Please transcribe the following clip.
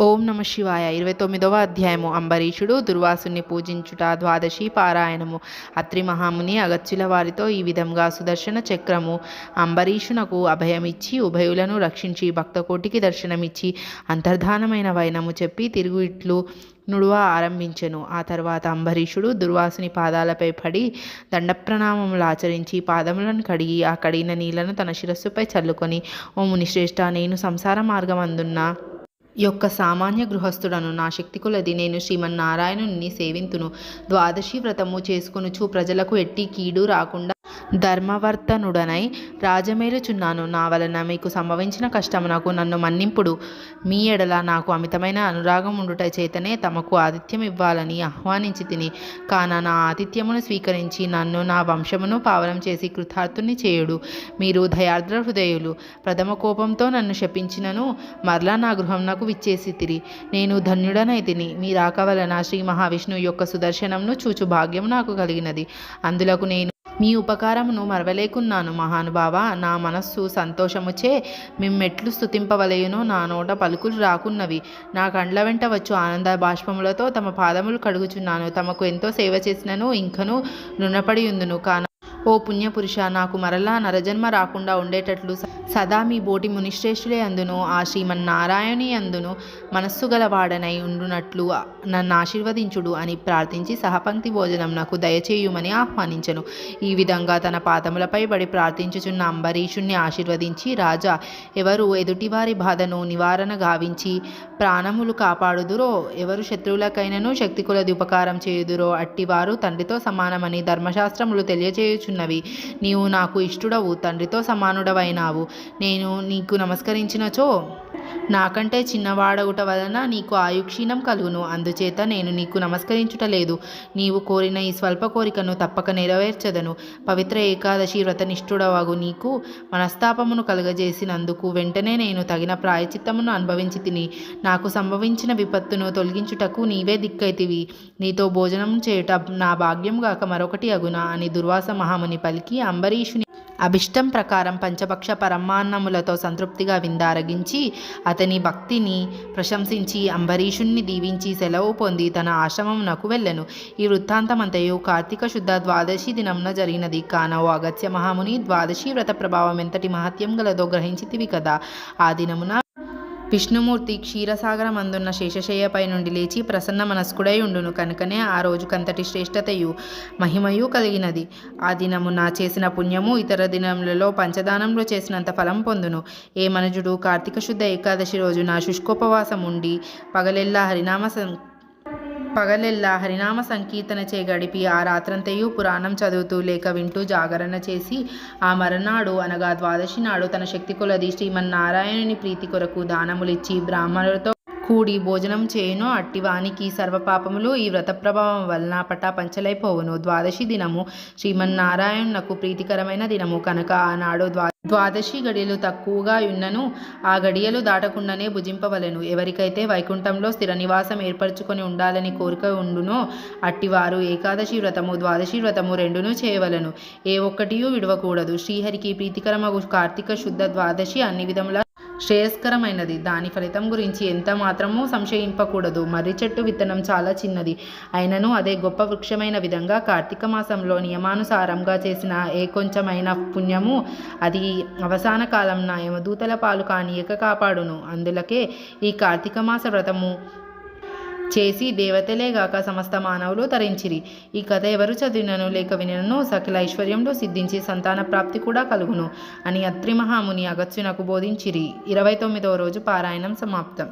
ఓం నమ శివాయ. ఇరవై తొమ్మిదవ అధ్యాయము. అంబరీషుడు దుర్వాసుని పూజించుట ద్వాదశి పారాయణము. అత్రి మహాముని అగత్యుల వారితో ఈ విధంగా సుదర్శన చక్రము. అంబరీషునకు అభయమిచ్చి ఉభయులను రక్షించి భక్తకోటికి దర్శనమిచ్చి అంతర్ధానమైన వైనము చెప్పి తిరుగు ఇట్లు నుడువ ఆరంభించెను. ఆ తర్వాత అంబరీషుడు దుర్వాసుని పాదాలపై పడి దండప్రణామములు ఆచరించి పాదములను కడిగి ఆ కడిగిన నీళ్ళను తన శిరస్సుపై చల్లుకొని ఓ మునిశ్రేష్ఠ నేను సంసార మార్గం అందున్నా యొక్క సామాన్య గృహస్థుడను. నా శక్తి కొలది. నేను శ్రీమన్నారాయణుని సేవింతును. ద్వాదశి వ్రతము చేసుకొనుచు ప్రజలకు ఎట్టి కీడు రాకుండా ధర్మవర్తనుడనై రాజమేలుచున్నాను. నా వలన మీకు సంభవించిన కష్టమునకు నన్ను మన్నింపుడు. మీ ఎడల నాకు అమితమైన అనురాగం ఉండుట చేతనే తమకు ఆతిథ్యం ఇవ్వాలని ఆహ్వానించి తిని కాన నా ఆతిథ్యమును స్వీకరించి నన్ను నా వంశమును పావనం చేసి కృతార్థుని చేయుడు. మీరు దయార్ద్ర హృదయులు. ప్రథమ కోపంతో నన్ను శపించినను మరలా నా గృహంనకు విచ్చేసి తిరి. నేను ధన్యుడనైతిని మీ రాక వలన శ్రీ మహావిష్ణువు యొక్క సుదర్శనంను చూచు భాగ్యం నాకు కలిగినది. అందులకు నేను మీ ఉపకారమును మరవలేకున్నాను మహానుభావ. నా మనస్సు సంతోషముచే మిమ్మెట్లు స్థుతింపవలయునో నా నోట పలుకులు రాకున్నవి. నా కండ్ల వెంట వచ్చు ఆనంద బాష్పములతో తమ పాదములు కడుగుచున్నాను. తమకు ఎంతో సేవ చేసినను ఇంకను రుణపడి ఉందును కాన ఓ పుణ్యపురుష నాకు మరలా నరజన్మ రాకుండా ఉండేటట్లు సదా మీ బోటి మునిశ్రేష్ఠులే అందును ఆ శ్రీమన్నారాయణి అందును మనస్సు గలవాడనై ఉండునట్లు నన్ను ఆశీర్వదించుడు అని ప్రార్థించి సహపంక్తి భోజనం నాకు దయచేయుమని ఆహ్వానించను. ఈ విధంగా తన పాదములపై పడి ప్రార్థించుచున్న అంబరీషుణ్ణి ఆశీర్వదించి రాజా ఎవరు ఎదుటివారి బాధను నివారణ గావించి ప్రాణములు కాపాడుదురో ఎవరు శత్రువులకైనను శక్తి కొలది ఉపకారం చేయుదురో అట్టివారు తండ్రితో సమానమని ధర్మశాస్త్రములు తెలియచేయుచున్నవి నీవు నాకు ఇష్టుడవు తండ్రితో సమానుడవైనావు. నేను నీకు నమస్కరించినచో నాకంటే చిన్నవాడవుట వలన నీకు ఆయుక్షీణం కలుగును. అందుచేత నేను నీకు నమస్కరించుట లేదు. నీవు కోరిన ఈ స్వల్ప కోరికను తప్పక నెరవేర్చదను. పవిత్ర ఏకాదశి వ్రతనిష్ఠుడవగు నీకు మనస్తాపమును కలుగజేసినందుకు వెంటనే నేను తగిన ప్రాయచిత్తమును అనుభవించి తిని నాకు సంభవించిన విపత్తును తొలగించుటకు నీవే దిక్కైతివి. నీతో భోజనం చేయుట నా భాగ్యం గాక మరొకటి అగునా అని దుర్వాస మహాముని పలికి అంబరీషుని అభిష్టం ప్రకారం పంచపక్ష పరమాన్నములతో సంతృప్తిగా విందారగించి అతని భక్తిని ప్రశంసించి అంబరీషుణ్ణి దీవించి సెలవు పొంది తన ఆశ్రమంనకు వెళ్ళెను. ఈ వృత్తాంతమంతయు కార్తీక శుద్ధ ద్వాదశి దినమున జరిగినది. కాన ఓ అగత్య మహాముని ద్వాదశి వ్రత ప్రభావం ఎంతటి మహత్యం గలదో గ్రహించితివి కదా. ఆ దినమున విష్ణుమూర్తి క్షీరసాగరం అందున్న శేషశయ్యపై నుండి లేచి ప్రసన్న మనస్కుడై ఉండును. కనుకనే ఆ రోజుకంతటి శ్రేష్టతయు మహిమయు కలిగినది. ఆ దినము నా చేసిన పుణ్యము ఇతర దినములలో పంచదానంలో చేసినంత ఫలం పొందును. ఏ మనుజుడు కార్తీక శుద్ధ ఏకాదశి రోజు నా శుష్కోపవాసం ఉండి పగలెల్లా హరినామ పగలెల్లా హరినామ సంకీర్తన చే గడిపి ఆ రాత్రంతయు పురాణం చదువుతూ లేక వింటూ జాగరణ చేసి ఆ మరనాడు అనగా ద్వాదశి నాడు తన శక్తి కొలది శ్రీమన్నారాయణుని ప్రీతి కొరకు దానములిచ్చి బ్రాహ్మణులతో కూడి భోజనం చేయను. అట్టివానికి సర్వపాపములు ఈ వ్రత ప్రభావం వలన పటా పంచలైపోవును ద్వాదశి దినము శ్రీమన్నారాయణునకు ప్రీతికరమైన దినము. కనుక ఆనాడు ద్వా ద్వాదశి గడియలు తక్కువగా ఉన్నను ఆ గడియలు దాటకుండానే భుజింపవలెను. ఎవరికైతే వైకుంఠంలో స్థిర నివాసం ఏర్పరచుకొని ఉండాలని కోరిక ఉండునో అట్టివారు ఏకాదశి వ్రతము ద్వాదశి వ్రతము రెండును చేయవలను. ఏ ఒక్కటియూ విడవకూడదు. శ్రీహరికి ప్రీతికరమగు కార్తీక శుద్ధ ద్వాదశి అన్ని విధముల శ్రేయస్కరమైనది. దాని ఫలితం గురించి ఎంత మాత్రమూ సంశయింపకూడదు. మర్రి చెట్టు విత్తనం చాలా చిన్నది. అయినను అదే గొప్ప వృక్షమైన విధంగా కార్తీక మాసంలో నియమానుసారంగా చేసిన ఏ కొంచెమైన పుణ్యము అది అవసాన కాలం నా యమదూతల పాలు కానీయక కాపాడును. అందులకే ఈ కార్తీక మాస వ్రతము చేసి దేవతలేగాక సమస్త మానవులు తరించిరి. ఈ కథ ఎవరు చదివినను లేక వినను సకల ఐశ్వర్యంలో సిద్ధించి సంతాన ప్రాప్తి కూడా కలుగును అని అత్రి మహాముని అగత్యునకు బోధించిరి. ఇరవై తొమ్మిదవ రోజు పారాయణం సమాప్తం.